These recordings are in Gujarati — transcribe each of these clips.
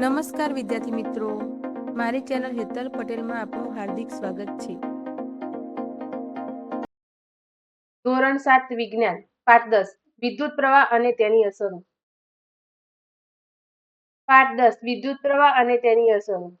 નમસ્કાર વિદ્યાર્થી મિત્રો. મારી ચેનલ હેતલ પટેલમાં આપનું હાર્દિક સ્વાગત છે. ધોરણ સાત વિજ્ઞાન, પાઠ દસ, વિદ્યુત પ્રવાહ અને તેની અસરો. પાઠ દસ, વિદ્યુત પ્રવાહ અને તેની અસરો.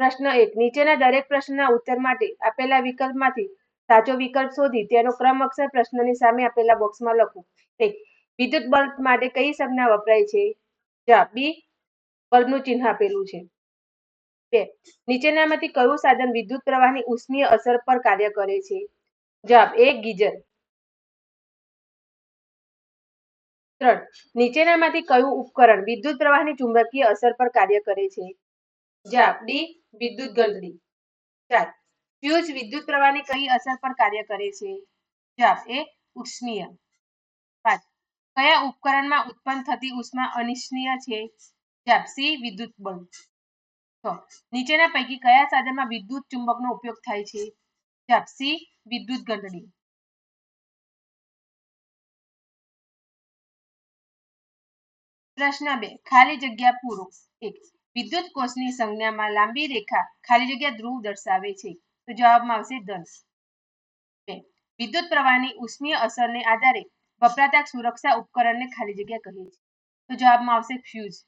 પ્રશ્ન એક, નીચેના દરેક પ્રશ્નના ઉત્તર માટે આપેલા વિકલ્પમાંથી સાચો વિકલ્પ શોધી તેનો ક્રમ અક્ષર પ્રશ્નની સામે આપેલા બોક્સમાં લખો. એક, વિદ્યુત બલ્બ માટે કઈ સંજ્ઞા વપરાય છે? જવાબ બી બલ્બનું ચિહ્ન આપેલું છે. બે નીચેનામાંથી કયું સાધન વિદ્યુત પ્રવાહની ઉષ્મીય અસર પર કાર્ય કરે છે? જવાબ, એ ગીઝર. ત્રણ નીચેનામાંથી કયું ઉપકરણ વિદ્યુત પ્રવાહની ચુંબકીય અસર પર કાર્ય કરે છે? જવાબ, ડી, વિદ્યુત ગંધડી ચાર, ફ્યુઝ વિદ્યુત પ્રવાહની કઈ અસર પર કાર્ય કરે છે? જવાબ, એ ઉષ્મીય. પાંચ, કયા ઉપકરણમાં ઉત્પન્ન થતી ઉષ્મા અનિચ્છનીય છે? જવાબ સી વિદ્યુત બલ્બ તો નીચેના પૈકી કયા સાધનમાં વિદ્યુત ચુંબકનો ઉપયોગ થાય છે? જવાબ સી વિદ્યુત ઘંટડી પ્રશ્ન બે, ખાલી જગ્યા પૂરો. એક, વિદ્યુત કોષની સંજ્ઞામાં લાંબી રેખા ખાલી જગ્યા ધ્રુવ દર્શાવે છે. તો જવાબમાં આવશે ધન. બે, વિદ્યુત પ્રવાહની ઉષ્મીય અસરને આધારે વપરાતા સુરક્ષા ઉપકરણને ખાલી જગ્યા કહે છે. તો જવાબમાં આવશે ફ્યુઝ.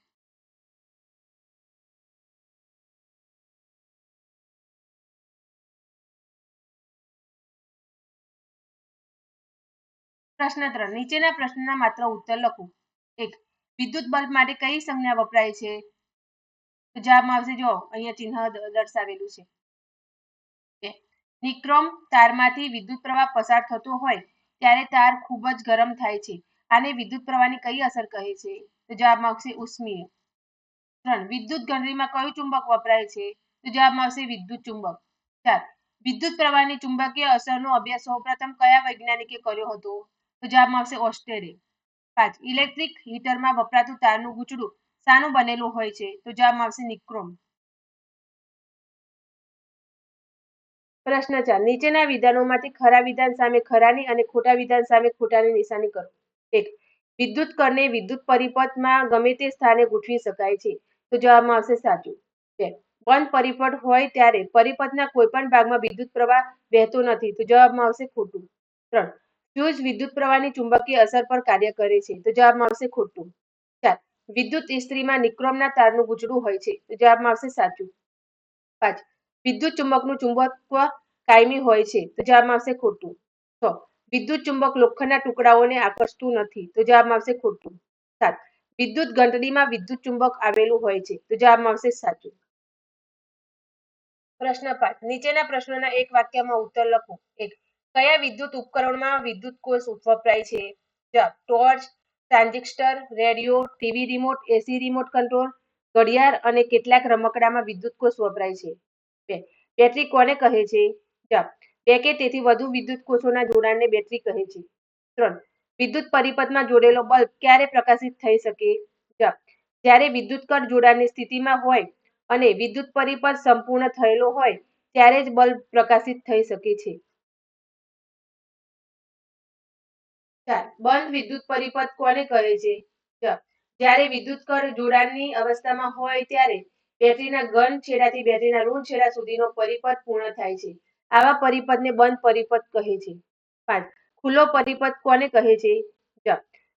પ્રશ્ન ત્રણ. નીચેના પ્રશ્નના માત્ર ઉત્તર લખો. એક, વિદ્યુત બલ્બ માટે કઈ સંજ્ઞા વપરાય છે? જવાબમાં આવશે જો અહીંયા ચિહ્ન દર્શાવેલું છે. નિક્રોમ તારમાંથી વિદ્યુત પ્રવાહ પસાર થતો હોય ત્યારે તાર ખૂબ જ ગરમ થાય છે. આને વિદ્યુત પ્રવાહની કઈ અસર કહે છે? તો જવાબમાં આવશે ઉષ્મીય. ત્રણ, વિદ્યુત ગણરીમાં કયું ચુંબક વપરાય છે? તો જવાબમાં આવશે વિદ્યુત ચુંબક. ચાર, વિદ્યુત પ્રવાહની ચુંબકીય અસરનો અભ્યાસ સૌપ્રથમ કયા વૈજ્ઞાનિકે કર્યો હતો? તો જવાબમાં આવશે ઓસ્ટેરે પાંચ, ઇલેક્ટ્રિક હીટરમાં વપરાતું તારનું ગૂંચડું શાનું બનેલું હોય છે? તો જવાબમાં આવશે નિક્રોમ. પ્રશ્ન ચાર, નીચેના વિધાનોમાંથી ખરા વિધાન સામે ખરાની અને ખોટા વિધાન સામે ખોટાની નિશાની કરો. એક, વિદ્યુત કરને વિદ્યુત પરિપથમાં ગમે તે સ્થાને ગોઠવી શકાય છે. તો જવાબમાં આવશે સાચું. બે બંધ પરિપથ હોય ત્યારે પરિપથના કોઈપણ ભાગમાં વિદ્યુત પ્રવાહ વહેતો નથી. તો જવાબમાં આવશે ખોટું. ત્રણ ફ્યુઝ વિદ્યુત પ્રવાહની ચુંબકીય અસર પર કાર્ય કરે છે, તો જવાબમાં આવશે ખોટું. ચાર વિદ્યુત ઇસ્ત્રીમાં નિક્રોમના તારનું ગુજડું હોય છે, તો જવાબમાં આવશે સાચું. પાંચ, વિદ્યુત ચુંબકનું ચુંબકત્વ કાયમી હોય છે, તો જવાબમાં આવશે ખોટું. છ, વિદ્યુત ચુંબક લોખંડના ટુકડાઓને આકર્ષતું નથી, તો જવાબમાં આવશે ખોટું. સાત, વિદ્યુત ઘંટડીમાં વિદ્યુત ચુંબક આવેલું હોય છે, તો જવાબમાં આવશે સાચું. પ્રશ્ન પાંચ, નીચેના પ્રશ્નોના એક વાક્યમાં ઉત્તર લખો. એક કયા વિદ્યુત ઉપકરણમાં વિદ્યુત કોષ વપરાય છે? જવાબ torch, transistor, radio, TV remote, AC remote control, ઘડિયાળ અને કેટલાક રમકડામાં વિદ્યુત કોષ વપરાય છે. બે, બેટરી કોને કહે છે? જવાબ બે કે તેથી વધુ વિદ્યુત કોષોના જોડાણને બેટરી કહે છે. ત્રણ, વિદ્યુત પરિપથમાં જોડેલો બલ્બ ક્યારે પ્રકાશિત થઈ શકે? જવાબ જ્યારે વિદ્યુત કટ જોડાણની સ્થિતિમાં હોય અને વિદ્યુત પરિપથ સંપૂર્ણ થયેલો હોય, ત્યારે જ બલ્બ પ્રકાશિત થઈ શકે છે. બંધ વિદ્યુત પરિપથ કોને કહે છે? જ્યારે વિદ્યુત કર જોડાણની અવસ્થામાં હોય ત્યારે બેટરીના ગન છેડાથી બેટરીના ઋણ છેડા સુધીનો પરિપથ પૂર્ણ થાય છે. આવા પરિપથને બંધ પરિપથ કહે છે. પાંચ, ખુલ્લો પરિપથ કોને કહે છે?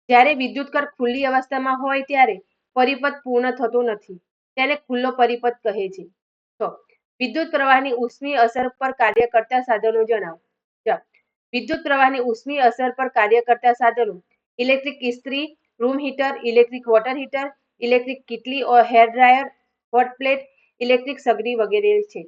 જ્યારે વિદ્યુત કર ખુલ્લી અવસ્થામાં હોય ત્યારે પરિપથ પૂર્ણ થતો નથી. તેને ખુલ્લો પરિપથ કહે છે. છ, વિદ્યુત પ્રવાહની ઉષ્મી અસર પર કાર્ય કરતા સાધનો જણાવો. વિદ્યુત પ્રવાહની ઉષ્મી અસર પર કાર્ય કરતા સાધનો, ઇલેક્ટ્રિક ઇસ્ત્રી, room heater, electric water heater, electric કીટલી or hair dryer, hot plate, electric સગડી વગેરે છે.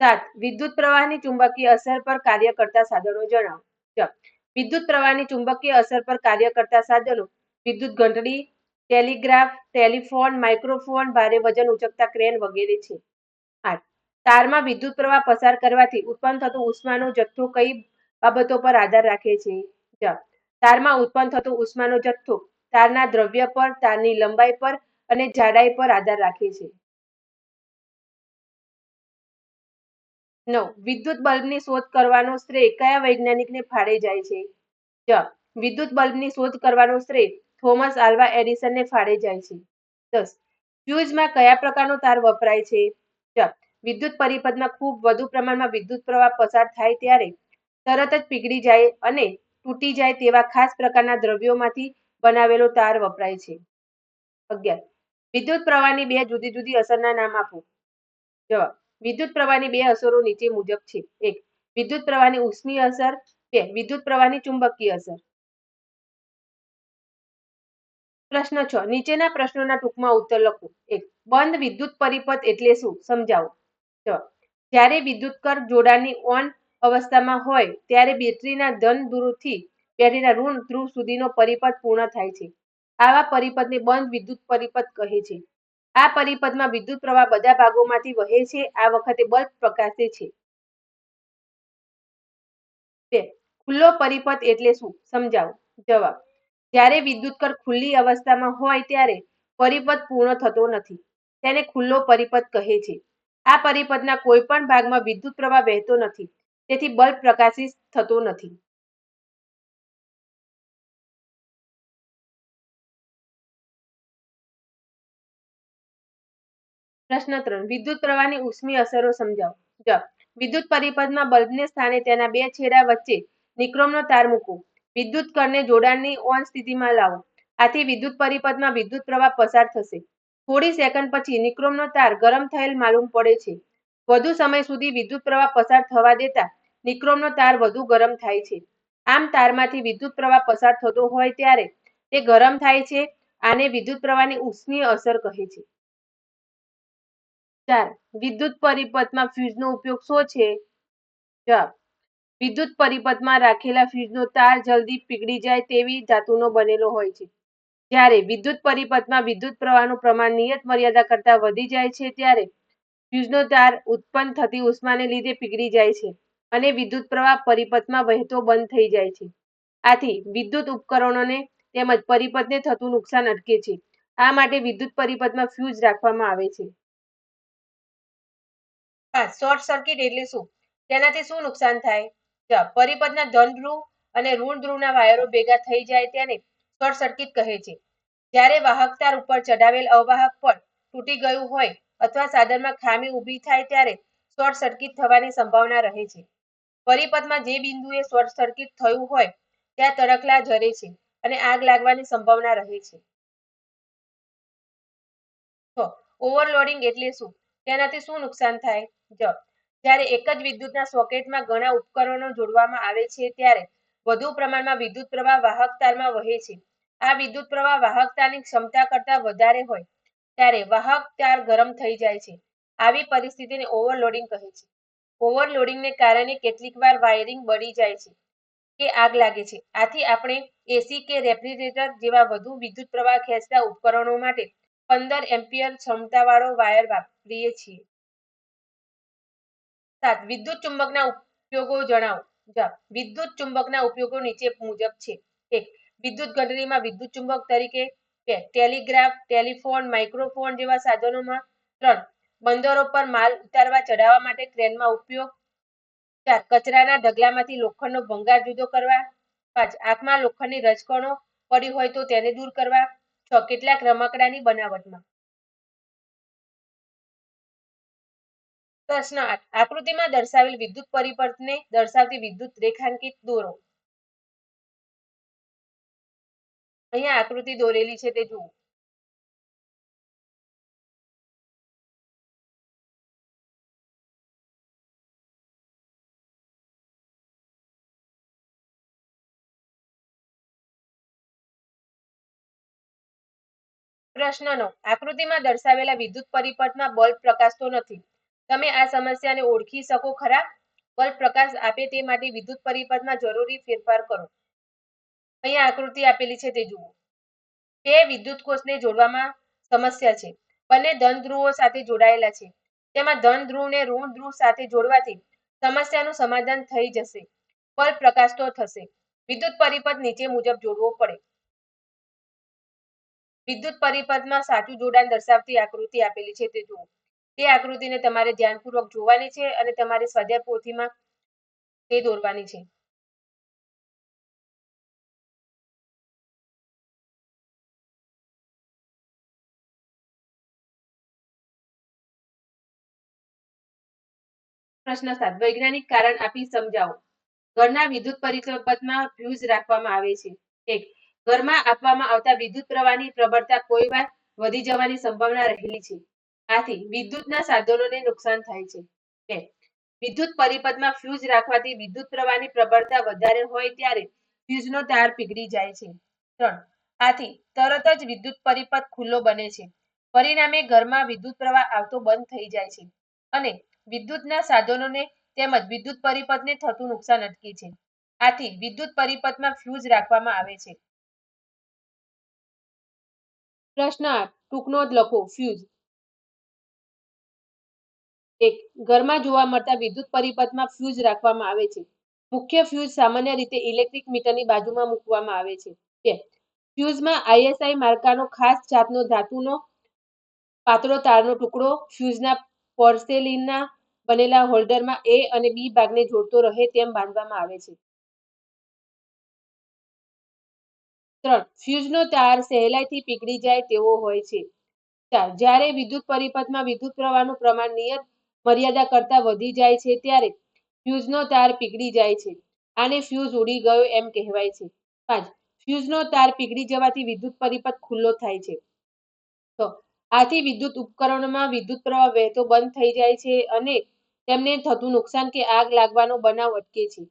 સાત, વિદ્યુત પ્રવાહની ચુંબકીય અસર પર કાર્ય કરતા સાધનો જણાવો. વિદ્યુત પ્રવાહની ચુંબકીય અસર પર કાર્ય કરતા સાધનો, વિદ્યુત ઘંટડી, ટેલિગ્રાફ, ટેલિફોન, માઇક્રોફોન, ભારે વજન ઉચકતા ક્રેન વગેરે છે. આઠ તારમાં વિદ્યુત પ્રવાહ પસાર કરવાથી ઉત્પન્ન થતો ઉષ્માનો જથ્થો કઈ બાબતો પર આધાર રાખે છે? જવાબ તારમાં ઉત્પન્ન થતો ઉષ્માનો જથ્થો તારના દ્રવ્ય પર, તારની લંબાઈ પર અને જાડાઈ પર આધાર રાખે છે. નવ. વિદ્યુત બલ્બની શોધ કરવાનો શ્રેય કયા વૈજ્ઞાનિકને ફાળે જાય છે? જવાબ વિદ્યુત બલ્બની શોધ કરવાનો શ્રેય થોમસ આલ્વા એડિસનને ફાળે જાય છે. દસ. ફ્યુઝમાં કયા પ્રકારનો તાર વપરાય છે? જવાબ વિદ્યુત પરિપથમાં ખૂબ વધુ પ્રમાણમાં વિદ્યુત પ્રવાહ પસાર થાય ત્યારે તરત જ પીગળી જાય અને તૂટી જાય તેવા ખાસ પ્રકારના દ્રવ્યોમાંથી બનાવેલો તાર વપરાય છે. અગિયાર. વિદ્યુત પ્રવાહની બે જુદી જુદી અસરના નામ આપો. જવાબ. વિદ્યુત પ્રવાહની બે અસરો નીચે મુજબ છે. એક. વિદ્યુત પ્રવાહની ઉષ્મીય અસર. બે. વિદ્યુત પ્રવાહની ચુંબકીય અસર. પ્રશ્ન છ. નીચેના પ્રશ્નોના ટૂંકમાં ઉત્તર લખો. એક. બંધ વિદ્યુત પરિપથ એટલે શું? સમજાવો. જ્યારે વિદ્યુતકર જોડાણની ઓન અવસ્થામાં હોય, ત્યારે બેટરીના ધન ધ્રુવથી બેટરીના ઋણ ધ્રુવ સુધીનો પરિપથ પૂર્ણ થાય છે. આવા પરિપથને બંધ વિદ્યુત પરિપથ કહે છે. આ પરિપથમાં વિદ્યુત પ્રવાહ બધા ભાગોમાંથી વહે છે. આ વખતે બલ્બ પ્રકાશે છે. ખુલ્લો પરિપથ એટલે શું? સમજાવો. જવાબ. જ્યારે વિદ્યુતકર ખુલ્લી અવસ્થામાં હોય, ત્યારે પરિપથ પૂર્ણ થતો નથી. તેને ખુલ્લો પરિપથ કહે છે. આ પરિપથના કોઈ પણ ભાગમાં વિદ્યુત પ્રવાહ વહેતો નથી, તેથી બલ્બ પ્રકાશિત થતો નથી. પ્રશ્ન ત્રણ, વિદ્યુત પ્રવાહની ઉષ્મી અસરો સમજાવો. જવાબ, વિદ્યુત પરિપથમાં બલ્બને સ્થાને તેના બે છેડા વચ્ચે નિક્રોમનો તાર મૂકો. વિદ્યુત કરને જોડાણની ઓન સ્થિતિમાં લાવો. આથી વિદ્યુત પરિપથમાં વિદ્યુત પ્રવાહ પસાર થશે. થોડી સેકન્ડ પછી નિક્રોમનો તાર ગરમ થયેલ માલુમ પડે છે. વધુ સમય સુધી વિદ્યુત પ્રવાહ પસાર થવા દેતા નિક્રોમનો તાર વધુ ગરમ થાય છે. આમ તારમાંથી વિદ્યુત પ્રવાહ પસાર થતો હોય ત્યારે તે ગરમ થાય છે, આને વિદ્યુત પ્રવાહની ઉષ્મીય અસર કહે છે. ચાર, વિદ્યુત પરિપથમાં ફ્યુઝનો ઉપયોગ શું છે? વિદ્યુત પરિપથમાં રાખેલા ફ્યુઝનો તાર જલ્દી પીગળી જાય તેવી ધાતુનો બનેલો હોય છે. જ્યારે વિદ્યુત પરિપથમાં વિદ્યુત પ્રવાહનું પ્રમાણ નિયત મર્યાદા કરતાં વધી જાય છે, ત્યારે ફ્યુઝનો તાર ઉત્પન્ન થતી ઉષ્માને લીધે પીગળી જાય છે અને વિદ્યુત પ્રવાહ પરિપથમાં વહેતો બંધ થઈ જાય છે. આથી વિદ્યુત ઉપકરણોને તેમજ પરિપથને થતું નુકસાન અટકે છે. આ માટે વિદ્યુત પરિપથમાં ફ્યુઝ રાખવામાં આવે છે. શોર્ટ સર્કિટ એટલે શું? તેનાથી શું નુકસાન થાય? પરિપથના ધન ધ્રુવ અને ઋણ ધ્રુવના વાયરો ભેગા થઈ જાય તેને શોર્ટ સર્કિટ કહે છે. જ્યારે વાહક તાર ઉપર ચડાવેલ અવાહક પણ તૂટી ગયું હોય અથવા સાધનમાં ખામી ઊભી થાય ત્યારે શોર્ટ સર્કિટ થવાની સંભાવના રહે છે. પરિપથમાં જે બિંદુએ શોર્ટ સર્કિટ થયું હોય ત્યાં તડકલા જરે છે અને આગ લાગવાની સંભાવના રહે છે. ઓવરલોડિંગ એટલે શું? તેનાથી શું નુકસાન થાય? જવાબ જ્યારે એક જ વિદ્યુતના સોકેટમાં ઘણા ઉપકરણો જોડવામાં આવે છે ત્યારે વધુ પ્રમાણમાં વિદ્યુત પ્રવાહ વાહક તારમાં વહે છે. આ વિદ્યુત પ્રવાહ વાહકતાની ક્ષમતા કરતાં વધારે હોય, ત્યારે વાહક તાર ગરમ થઈ જાય છે. આવી પરિસ્થિતિને ઓવરલોડિંગ કહે છે. ઓવરલોડિંગને કારણે કેટલીકવાર વાયરિંગ બળી જાય છે કે આગ લાગે છે. આથી આપણે એસી કે રેફ્રિજરેટર જેવા વધુ વિદ્યુત પ્રવાહ ખેંચતા ઉપકરણો માટે પંદર એમ્પિયર ક્ષમતાવાળો વાયર વાપરીએ છીએ. સાત, વિદ્યુત ચુંબકના ઉપયોગો જણાવો. વિદ્યુત ચુંબકના ઉપયોગો નીચે મુજબ છે. એક વિદ્યુત ઘંટડીમાં વિદ્યુત ચુંબક તરીકે ટેલિગ્રાફ, ટેલિફોન, માઇક્રોફોન જેવા સાધનોમાં ત્રણ બંદરો પર માલ ઉતારવા, ચઢાવવા માટે ક્રેનમાં ઉપયોગ. ચાર, કચરાના ઢગલામાંથી લોખંડનો ભંગાર જુદો કરવા. પાંચ, આંખમાં લોખંડની રજકણો પડી હોય તો તેને દૂર કરવા. છ, કેટલાક રમકડાની બનાવટમાં. પ્રશ્ન આઠ, આકૃતિમાં દર્શાવેલ વિદ્યુત પરિપથને દર્શાવતી વિદ્યુત રેખાંકિત દોરો. અહીંયા આકૃતિ દોરેલી છે તે જુઓ. પ્રશ્ન નવ આકૃતિમાં દર્શાવેલા વિદ્યુત પરિપથમાં બલ્બ પ્રકાશતો નથી. તમે આ સમસ્યાને ઓળખી શકો ખરા? બલ્બ પ્રકાશ આપે તે માટે વિદ્યુત પરિપથમાં જરૂરી ફેરફાર કરો. અહીંયા આકૃતિ આપેલી છે તે જુઓ. બે વિદ્યુત કોષને જોડવામાં સમસ્યા છે. બંને ધન ધ્રુવો સાથે જોડાયેલા છે. તેમાં ધન ધ્રુવને ઋણ ધ્રુવ સાથે જોડવાથી સમસ્યાનું સમાધાન થઈ જશે. બલ્બ પ્રકાશતો થશે. વિદ્યુત પરિપથ નીચે મુજબ જોડવો પડે. વિદ્યુત પરિપથમાં સાચું જોડાણ દર્શાવતી આકૃતિ આપેલી છે તે જુઓ. તે આકૃતિને તમારે ધ્યાનપૂર્વક જોવાની છે અને તમારી સ્વાધ્યાય પોથીમાં તે દોરવાની છે. પ્રશ્ન સાત. વૈજ્ઞાનિક કારણ આપી સમજાવો. ઘરના વિદ્યુત પરિપથમાં ફ્યુઝ રાખવામાં આવે છે. એક. ઘરમાં આપવામાં આવતા વિદ્યુત પ્રવાહની પ્રબળતા કોઈ વાર વધી જવાની સંભાવના રહેલી છે. આથી વિદ્યુતના સાધનોને નુકસાન થાય છે. બે. વિદ્યુત પરિપથમાં ફ્યુઝ રાખવાથી વિદ્યુત પ્રવાહની પ્રબળતા વધારે હોય ત્યારે ફ્યુઝનો તાર પીગળી જાય છે. ત્રણ. આથી તરત જ વિદ્યુત પરિપથ ખુલ્લો બને છે. પરિણામે ઘરમાં વિદ્યુત પ્રવાહ આવતો બંધ થઈ જાય છે. અને વિદ્યુતના સાધનોને તેમજ વિદ્યુત પરિપથને થતું નુકસાન અટકે છે. આથી વિદ્યુત પરિપથમાં ફ્યુઝ રાખવામાં આવે છે. પ્રશ્ન આઠ. જ લખો. ફ્યુઝ એક. ઘરમાં જોવા મળતા વિદ્યુત પરિપથમાં ફ્યુઝ રાખવામાં આવે છે. મુખ્ય ફ્યુઝ સામાન્ય રીતે ઇલેક્ટ્રિક મીટરની બાજુમાં મૂકવામાં આવે છે. બે. ફ્યુઝમાં આઈએસઆઈ માર્કાનો ખાસ જાતનો ધાતુનો પાતળો તારનો ટુકડો ફ્યુઝના પોર્સેલિનના બનેલા હોલ્ડરમાં એ અને બી ભાગને જોડતો રહે તેમ બાંધવામાં આવે છે. ત્રણ, ફ્યુઝનો તાર સહેલાઈથી પીગળી જાય તેવો હોય છે. ચાર, જ્યારે વિદ્યુત પરિપથમાં વિદ્યુત પ્રવાહનું પ્રમાણ નિયત મર્યાદા કરતાં વધી જાય છે, ત્યારે ફ્યુઝનો તાર પીગળી જાય છે. આને ફ્યુઝ ઉડી ગયો એમ કહેવાય છે. પાંચ, ફ્યુઝનો તાર પીગળી જવાથી વિદ્યુત પરિપથ ખુલ્લો થાય છે. તો આથી વિદ્યુત ઉપકરણોમાં વિદ્યુત પ્રવાહ વહેતો બંધ થઈ જાય છે અને તેમને થતું નુકસાન કે આગ લાગવાનો બનાવ અટકે છે.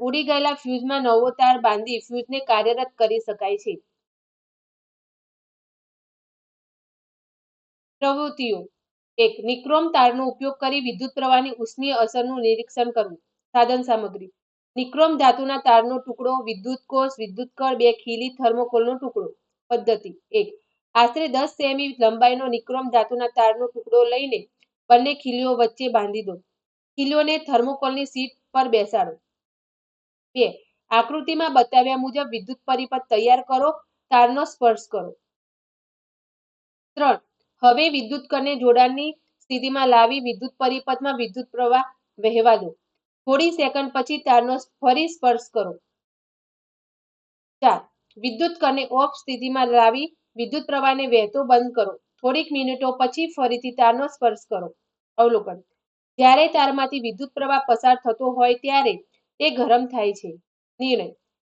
ઉડી ગયેલા ફ્યુઝમાં નવો તાર બાંધી ફ્યુઝને કાર્યરત કરી શકાય છે. પ્રવૃત્તિઓ. એક, નિક્રોમ તારનો ઉપયોગ કરી વિદ્યુત પ્રવાહની ઉષ્મીય અસરનું નિરીક્ષણ કરવું. સાધન સામગ્રી. નિક્રોમ ધાતુના તારનો ટુકડો, વિદ્યુત કોષ, વિદ્યુત કળ, બે ખીલી થર્મોકોલનો ટુકડો. પદ્ધતિ. એક, આશરે દસ સેમી લંબાઈનો નિક્રોમ ધાતુના તારનો ટુકડો લઈને બંને ખીલીઓ વચ્ચે બાંધી દો. ખીલીઓને થર્મોકોલની સીટ પર બેસાડો. બે, આકૃતિમાં બતાવ્યા મુજબ વિદ્યુત પરિપથ તૈયાર કરો, તારનો સ્પર્શ કરો. ત્રણ, હવે વિદ્યુત કરને જોડાણની સ્થિતિમાં લાવી વિદ્યુત પરિપથમાં વિદ્યુત પ્રવાહ વહેવા દો. થોડી સેકન્ડ પછી તારનો ફરી સ્પર્શ કરો. ચાર, વિદ્યુત કરને ઓફ સ્થિતિમાં લાવી વિદ્યુત પ્રવાહને વહેતો બંધ કરો. થોડીક મિનિટો પછી ફરીથી તારનો સ્પર્શ કરો. અવલોકન. જ્યારે તારમાંથી વિદ્યુત પ્રવાહ પસાર થતો હોય ત્યારે તે ગરમ થાય છે. નિર્ણય.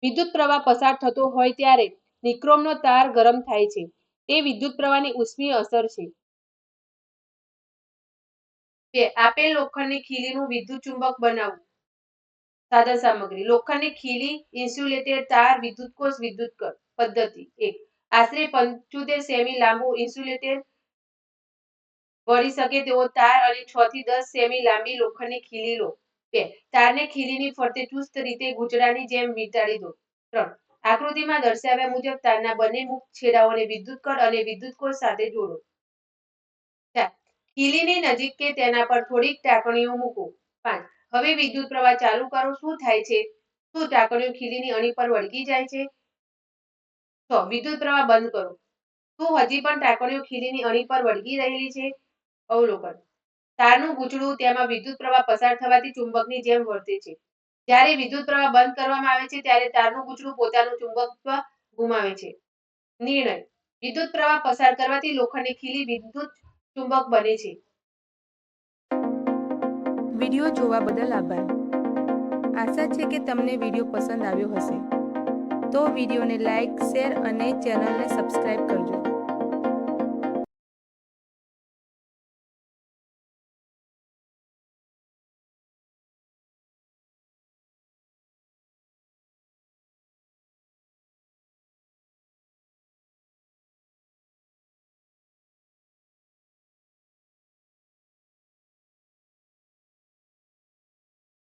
વિદ્યુત પ્રવાહ પસાર થતો હોય ત્યારે નિક્રોમનો તાર ગરમ થાય છે. તે વિદ્યુત પ્રવાહની ઉષ્મીય અસર છે. આપેલ લોખંડની ખીલીનું વિદ્યુત ચુંબક બનાવવું. સાધન સામગ્રી. લોખંડની ખીલી ઇન્સ્યુલેટેડ તાર વિદ્યુત કોષ વિદ્યુત પદ્ધતિ. એક. આશરે પંચોતેર સેમી લાંબુ ઇન્સ્યુલેટેડ વળી શકે તેવો તાર અને છ થી દસ સેમી લાંબી લોખંડની ખીલી લો. બે, તારને ખીલીની ફરતે ચુસ્ત રીતે ગુજરાની જેમ વીંટાળી દો. ત્રણ, આકૃતિમાં દર્શાવ્યા મુજબ તારના બંને મુક્ત છેડાઓને વિદ્યુત કળ અને વિદ્યુત કોષ સાથે જોડો. ખીલીની નજીક કે તેના પર થોડીક ટાંકણીઓ મૂકો. પાંચ, હવે વિદ્યુત પ્રવાહ ચાલુ કરો, શું થાય છે? શું ટાંકણીઓ ખીલીની અણી પર વળગી જાય છે? છ, વિદ્યુત પ્રવાહ બંધ કરો. શું હજી પણ ટાંકણીઓ ખીલીની અણી પર વળગી રહેલી છે? અવલોકન. તારનું ગૂંચળું તેમાં વિદ્યુત પ્રવાહ પસાર થવાથી ચુંબકની જેમ વર્તે છે. જ્યારે વિદ્યુત પ્રવાહ બંધ કરવામાં આવે છે, ત્યારે તારનું ગૂંચળું પોતાનું ચુંબકત્વ ગુમાવે છે. નિર્ણય. વિદ્યુત પ્રવાહ પસાર કરવાથી લોખંડની ખીલી વિદ્યુત ચુંબક બને છે. વીડિયો જોવા બદલ આભાર. આશા છે કે તમને વીડિયો પસંદ આવ્યો હશે. તો વિડીયોને લાઈક, શેર અને ચેનલને સબસ્ક્રાઈબ કરજો.